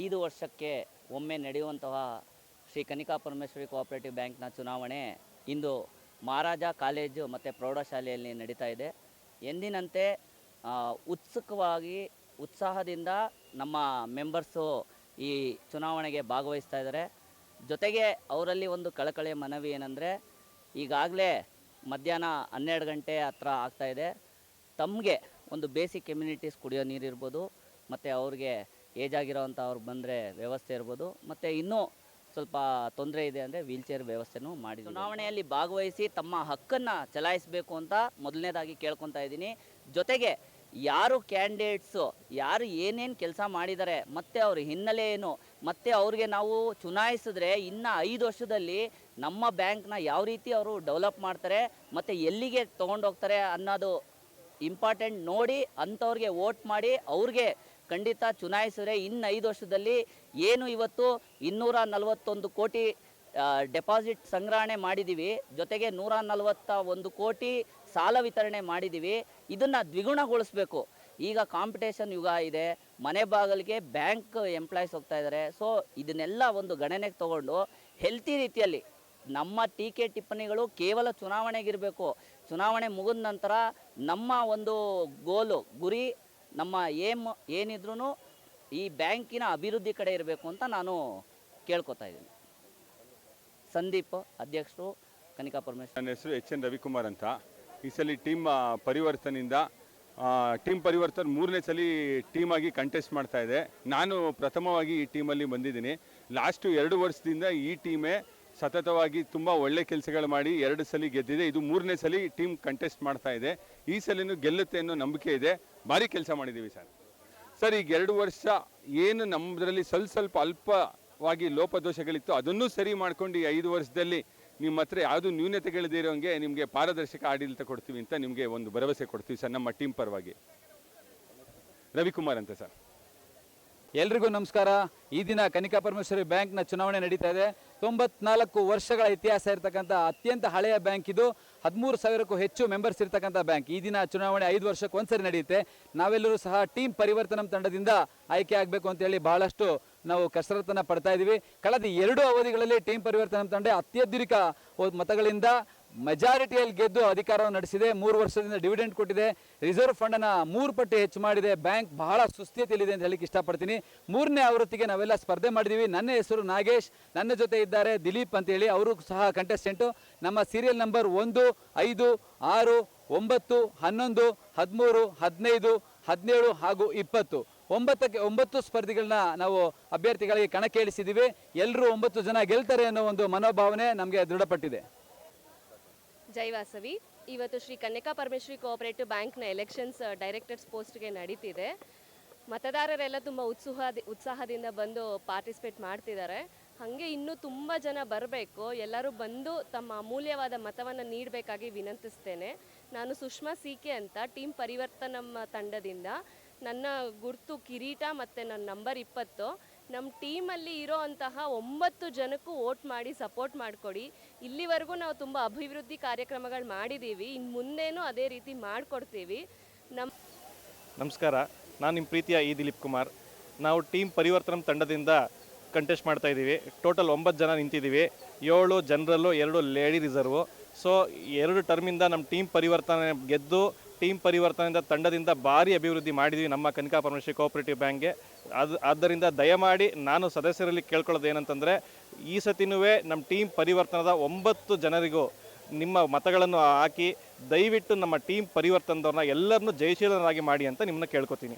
ಐದು ವರ್ಷಕ್ಕೆ ಒಮ್ಮೆ ನಡೆಯುವಂತಹ ಶ್ರೀ ಕನಿಕಾ ಪರಮೇಶ್ವರಿ ಕೋಆಪರೇಟಿವ್ ಬ್ಯಾಂಕ್ನ ಚುನಾವಣೆ ಇಂದು ಮಹಾರಾಜ ಕಾಲೇಜು ಮತ್ತು ಪ್ರೌಢಶಾಲೆಯಲ್ಲಿ ನಡೀತಾ ಇದೆ. ಎಂದಿನಂತೆ ಉತ್ಸುಕವಾಗಿ, ಉತ್ಸಾಹದಿಂದ ನಮ್ಮ ಮೆಂಬರ್ಸು ಈ ಚುನಾವಣೆಗೆ ಭಾಗವಹಿಸ್ತಾ ಇದ್ದಾರೆ. ಜೊತೆಗೆ ಅವರಲ್ಲಿ ಒಂದು ಕಳಕಳಿಯ ಮನವಿ ಏನಂದರೆ, ಈಗಾಗಲೇ ಮಧ್ಯಾಹ್ನ ಹನ್ನೆರಡು ಗಂಟೆ ಹತ್ರ ಆಗ್ತಾ ಇದೆ. ತಮಗೆ ಒಂದು ಬೇಸಿಕ್ ಕಮ್ಯುನಿಟೀಸ್ ಕುಡಿಯೋ ನೀರಿರ್ಬೋದು, ಮತ್ತು ಅವ್ರಿಗೆ ಏಜ್ ಆಗಿರೋವಂಥ ಅವ್ರು ಬಂದರೆ ವ್ಯವಸ್ಥೆ ಇರ್ಬೋದು. ಮತ್ತು ಇನ್ನೂ ಸ್ವಲ್ಪ ತೊಂದರೆ ಇದೆ ಅಂದರೆ ವೀಲ್ಚೇರ್ ವ್ಯವಸ್ಥೆನೂ ಮಾಡಿ ಚುನಾವಣೆಯಲ್ಲಿ ಭಾಗವಹಿಸಿ ತಮ್ಮ ಹಕ್ಕನ್ನು ಚಲಾಯಿಸಬೇಕು ಅಂತ ಮೊದಲನೇದಾಗಿ ಕೇಳ್ಕೊತಾ ಇದ್ದೀನಿ. ಜೊತೆಗೆ ಯಾರು ಕ್ಯಾಂಡಿಡೇಟ್ಸು, ಯಾರು ಏನೇನು ಕೆಲಸ ಮಾಡಿದ್ದಾರೆ ಮತ್ತು ಅವ್ರ ಹಿನ್ನೆಲೆ ಏನು, ಮತ್ತು ಅವ್ರಿಗೆ ನಾವು ಚುನಾಯಿಸಿದ್ರೆ ಇನ್ನು ಐದು ವರ್ಷದಲ್ಲಿ ನಮ್ಮ ಬ್ಯಾಂಕ್ನ ಯಾವ ರೀತಿ ಅವರು ಡೆವಲಪ್ ಮಾಡ್ತಾರೆ, ಮತ್ತು ಎಲ್ಲಿಗೆ ತೊಗೊಂಡೋಗ್ತಾರೆ ಅನ್ನೋದು ಇಂಪಾರ್ಟೆಂಟ್ ನೋಡಿ, ಅಂಥವ್ರಿಗೆ ವೋಟ್ ಮಾಡಿ, ಅವ್ರಿಗೆ ಖಂಡಿತ ಚುನಾಯಿಸಿದ್ರೆ ಇನ್ನು ಐದು ವರ್ಷದಲ್ಲಿ ಏನು ಇವತ್ತು ಇನ್ನೂರ ನಲವತ್ತೊಂದು ಕೋಟಿ ಡೆಪಾಸಿಟ್ ಸಂಗ್ರಹಣೆ ಮಾಡಿದ್ದೀವಿ ಜೊತೆಗೆ ನೂರ ನಲವತ್ತ ಒಂದು ಕೋಟಿ ಸಾಲ ವಿತರಣೆ ಮಾಡಿದ್ದೀವಿ ಇದನ್ನು ದ್ವಿಗುಣಗೊಳಿಸ್ಬೇಕು. ಈಗ ಕಾಂಪಿಟೇಷನ್ ಯುಗ ಇದೆ. ಮನೆ ಬಾಗಿಲಿಗೆ ಬ್ಯಾಂಕ್ ಎಂಪ್ಲಾಯೀಸ್ ಹೋಗ್ತಾ ಇದ್ದಾರೆ ಸೊ ಇದನ್ನೆಲ್ಲ ಒಂದು ಗಣನೆಗೆ ತಗೊಂಡು ಹೆಲ್ತಿ ರೀತಿಯಲ್ಲಿ ನಮ್ಮ ಟೀಕೆ ಟಿಪ್ಪಣಿಗಳು ಕೇವಲ ಚುನಾವಣೆಗಿರಬೇಕು. ಚುನಾವಣೆ ಮುಗಿದ ನಂತರ ನಮ್ಮ ಒಂದು ಗೋಲು ಗುರಿ ನಮ್ಮ ಏಮ್ ಏನಿದ್ರೂ ಈ ಬ್ಯಾಂಕಿನ ಅಭಿವೃದ್ಧಿ ಕಡೆ ಇರಬೇಕು ಅಂತ ನಾನು ಕೇಳ್ಕೊತಾ ಇದ್ದೀನಿ. ಸಂದೀಪ್, ಅಧ್ಯಕ್ಷರು, ಕನಿಕಾ ಪರಮೇಶ್ವರ್. ನನ್ನ ಹೆಸರು ಎಚ್ ಎನ್ ರವಿಕುಮಾರ್ ಅಂತ. ಈ ಸಲ ಟೀಮ್ ಪರಿವರ್ತನೆಯಿಂದ ಟೀಮ್ ಪರಿವರ್ತನೆ ಮೂರನೇ ಸಲ ಟೀಮ್ ಆಗಿ ಕಂಟೆಸ್ಟ್ ಮಾಡ್ತಾ ಇದೆ. ನಾನು ಪ್ರಥಮವಾಗಿ ಈ ಟೀಮಲ್ಲಿ ಬಂದಿದ್ದೀನಿ. ಲಾಸ್ಟು ಎರಡು ವರ್ಷದಿಂದ ಈ ಟೀಮೇ ಸತತವಾಗಿ ತುಂಬ ಒಳ್ಳೆ ಕೆಲಸಗಳು ಮಾಡಿ ಎರಡು ಸಲ ಗೆದ್ದಿದೆ. ಇದು ಮೂರನೇ ಸಲ ಟೀಮ್ ಕಂಟೆಸ್ಟ್ ಮಾಡ್ತಾ ಇದೆ. ಈ ಸಲಿನೂ ಗೆಲ್ಲುತ್ತೆ ಅನ್ನೋ ನಂಬಿಕೆ ಇದೆ. ಭಾರಿ ಕೆಲಸ ಮಾಡಿದ್ದೀವಿ ಸರ್. ಸರ್, ಈಗ ಎರಡು ವರ್ಷ ಏನು ನಮ್ಮದ್ರಲ್ಲಿ ಸ್ವಲ್ಪ ಸ್ವಲ್ಪ ಅಲ್ಪವಾಗಿ ಲೋಪದೋಷಗಳಿತ್ತು, ಅದನ್ನೂ ಸರಿ ಮಾಡ್ಕೊಂಡು ಈ ಐದು ವರ್ಷದಲ್ಲಿ ನಿಮ್ಮ ಹತ್ರ ಯಾವುದು ನ್ಯೂನತೆಗಳಿದೆ ಇರೋಂಗೆ ನಿಮಗೆ ಪಾರದರ್ಶಕ ಆಡಳಿತ ಕೊಡ್ತೀವಿ ಅಂತ ನಿಮಗೆ ಒಂದು ಭರವಸೆ ಕೊಡ್ತೀವಿ ಸರ್, ನಮ್ಮ ಟೀಮ್ ಪರವಾಗಿ. ರವಿಕುಮಾರ್ ಅಂತ ಸರ್. ಎಲ್ರಿಗೂ ನಮಸ್ಕಾರ. ಈ ದಿನ ಕನಿಕಾ ಪರಮೇಶ್ವರಿ ಬ್ಯಾಂಕ್ನ ಚುನಾವಣೆ ನಡೀತಾ ಇದೆ. ತೊಂಬತ್ನಾಲ್ಕು ವರ್ಷಗಳ ಇತಿಹಾಸ ಇರತಕ್ಕಂಥ ಅತ್ಯಂತ ಹಳೆಯ ಬ್ಯಾಂಕ್ ಇದು. ಹದಿಮೂರು ಸಾವಿರಕ್ಕೂ ಹೆಚ್ಚು ಮೆಂಬರ್ಸ್ ಇರತಕ್ಕಂಥ ಬ್ಯಾಂಕ್. ಈ ದಿನ ಚುನಾವಣೆ ಐದು ವರ್ಷಕ್ಕೆ ಒಂದ್ಸರಿ ನಡೆಯುತ್ತೆ. ನಾವೆಲ್ಲರೂ ಸಹ ಟೀಮ್ ಪರಿವರ್ತನ ತಂಡದಿಂದ ಆಯ್ಕೆ ಆಗಬೇಕು ಅಂತೇಳಿ ಬಹಳಷ್ಟು ನಾವು ಕಸರತ್ತನ್ನು ಪಡ್ತಾ ಇದ್ದೀವಿ ಕಳೆದ ಎರಡು ಅವಧಿಗಳಲ್ಲಿ ಟೀಮ್ ಪರಿವರ್ತನ ತಂಡ ಅತ್ಯಧಿಕ ಮತಗಳಿಂದ ಮೆಜಾರಿಟಿಯಲ್ಲಿ ಗೆದ್ದು ಅಧಿಕಾರವನ್ನು ನಡೆಸಿದೆ. ಮೂರು ವರ್ಷದಿಂದ ಡಿವಿಡೆಂಡ್ ಕೊಟ್ಟಿದೆ. ರಿಸರ್ವ್ ಫಂಡನ್ನು ಮೂರು ಪಟ್ಟು ಹೆಚ್ಚು ಮಾಡಿದೆ. ಬ್ಯಾಂಕ್ ಬಹಳ ಸುಸ್ಥಿತಿಯಲ್ಲಿದೆ ಅಂತ ಹೇಳಿಕ್ಕೆ ಇಷ್ಟಪಡ್ತೀನಿ. ಮೂರನೇ ಆವೃತ್ತಿಗೆ ನಾವೆಲ್ಲ ಸ್ಪರ್ಧೆ ಮಾಡಿದ್ದೀವಿ ನನ್ನ ಹೆಸರು ನಾಗೇಶ್. ನನ್ನ ಜೊತೆ ಇದ್ದಾರೆ ದಿಲೀಪ್ ಅಂತೇಳಿ ಅವರು ಸಹ ಕಂಟೆಸ್ಟೆಂಟು ನಮ್ಮ ಸೀರಿಯಲ್ ನಂಬರ್ ಒಂದು, ಐದು, ಆರು, ಒಂಬತ್ತು, ಹನ್ನೊಂದು, ಹದಿಮೂರು, ಹದಿನೈದು, ಹದಿನೇಳು ಹಾಗೂ ಇಪ್ಪತ್ತು. ಒಂಬತ್ತಕ್ಕೆ ಒಂಬತ್ತು ಸ್ಪರ್ಧಿಗಳನ್ನ ನಾವು ಅಭ್ಯರ್ಥಿಗಳಿಗೆ ಕಣಕ್ಕೆ ಇಳಿಸಿದ್ದೀವಿ ಎಲ್ಲರೂ ಒಂಬತ್ತು ಜನ ಗೆಲ್ತಾರೆ ಅನ್ನೋ ಒಂದು ಮನೋಭಾವನೆ ನಮಗೆ ದೃಢಪಟ್ಟಿದೆ. ಜೈ ವಾಸವಿ. ಇವತ್ತು ಶ್ರೀ ಕನ್ಯಕಾ ಪರಮೇಶ್ವರಿ ಕೋಆಪರೇಟಿವ್ ಬ್ಯಾಂಕ್ನ ಎಲೆಕ್ಷನ್ಸ್ ಡೈರೆಕ್ಟರ್ಸ್ ಪೋಸ್ಟ್ಗೆ ನಡೀತಿದೆ. ಮತದಾರರೆಲ್ಲ ತುಂಬ ಉತ್ಸಾಹ ಉತ್ಸಾಹದಿಂದ ಬಂದು ಪಾರ್ಟಿಸಿಪೇಟ್ ಮಾಡ್ತಿದ್ದಾರೆ. ಹಾಗೆ ಇನ್ನೂ ತುಂಬ ಜನ ಬರಬೇಕು. ಎಲ್ಲರೂ ಬಂದು ತಮ್ಮ ಅಮೂಲ್ಯವಾದ ಮತವನ್ನು ನೀಡಬೇಕಾಗಿ ವಿನಂತಿಸ್ತೇನೆ. ನಾನು ಸುಷ್ಮಾ ಕೆ ಅಂತ ಟೀಮ್ ಪರಿವರ್ತನಮ್ಮ ತಂಡದಿಂದ ನನ್ನ ಗುರ್ತು ಕಿರೀಟ ಮತ್ತು ನನ್ನ ನಂಬರ್ ಇಪ್ಪತ್ತು. ನಮ್ಮ ಟೀಮಲ್ಲಿ ಇರೋ ಅಂತಹ ಒಂಬತ್ತು ಜನಕ್ಕೂ ವೋಟ್ ಮಾಡಿ ಸಪೋರ್ಟ್ ಮಾಡಿಕೊಡಿ. ಇಲ್ಲಿವರೆಗೂ ನಾವು ತುಂಬ ಅಭಿವೃದ್ಧಿ ಕಾರ್ಯಕ್ರಮಗಳು ಮಾಡಿದ್ದೀವಿ ಇನ್ನು ಮುಂದೇನೂ ಅದೇ ರೀತಿ ಮಾಡಿಕೊಡ್ತೀವಿ. ನಮ್ಮ ನಮಸ್ಕಾರ. ನಾನು ನಿಮ್ಮ ಪ್ರೀತಿಯ ಈ ದಿಲೀಪ್ ಕುಮಾರ್. ನಾವು ಟೀಮ್ ಪರಿವರ್ತನ ತಂಡದಿಂದ ಕಂಟೆಸ್ಟ್ ಮಾಡ್ತಾ ಇದ್ದೀವಿ. ಟೋಟಲ್ ಒಂಬತ್ತು ಜನ ನಿಂತಿದ್ದೀವಿ. ಏಳು ಜನರಲ್ಲು ಎರಡು ಲೇಡಿ ರಿಸರ್ವು ಸೊ ಎರಡು ಟರ್ಮಿಂದ ನಮ್ಮ ಟೀಮ್ ಪರಿವರ್ತನೆ ಗೆದ್ದು ಟೀಮ್ ಪರಿವರ್ತನೆಯಿಂದ ತಂಡದಿಂದ ಭಾರಿ ಅಭಿವೃದ್ಧಿ ಮಾಡಿದ್ವಿ ನಮ್ಮ ಕನಿಕಾ ಪರಮೇಶ್ವರಿ ಕೋಆಪರೇಟಿವ್ ಬ್ಯಾಂಕ್ಗೆ. ಅದು, ಆದ್ದರಿಂದ ದಯಮಾಡಿ ನಾನು ಸದಸ್ಯರಲ್ಲಿ ಕೇಳ್ಕೊಳ್ಳೋದು ಏನಂತಂದರೆ, ಈ ಸತಿನೂ ನಮ್ಮ ಟೀಮ್ ಪರಿವರ್ತನದ ಒಂಬತ್ತು ಜನರಿಗೂ ನಿಮ್ಮ ಮತಗಳನ್ನು ಹಾಕಿ ದಯವಿಟ್ಟು ನಮ್ಮ ಟೀಮ್ ಪರಿವರ್ತನದವ್ರನ್ನ ಎಲ್ಲರನ್ನೂ ಜಯಶೀಲರಾಗಿ ಮಾಡಿ ಅಂತ ನಿಮ್ಮನ್ನ ಕೇಳ್ಕೊತೀನಿ.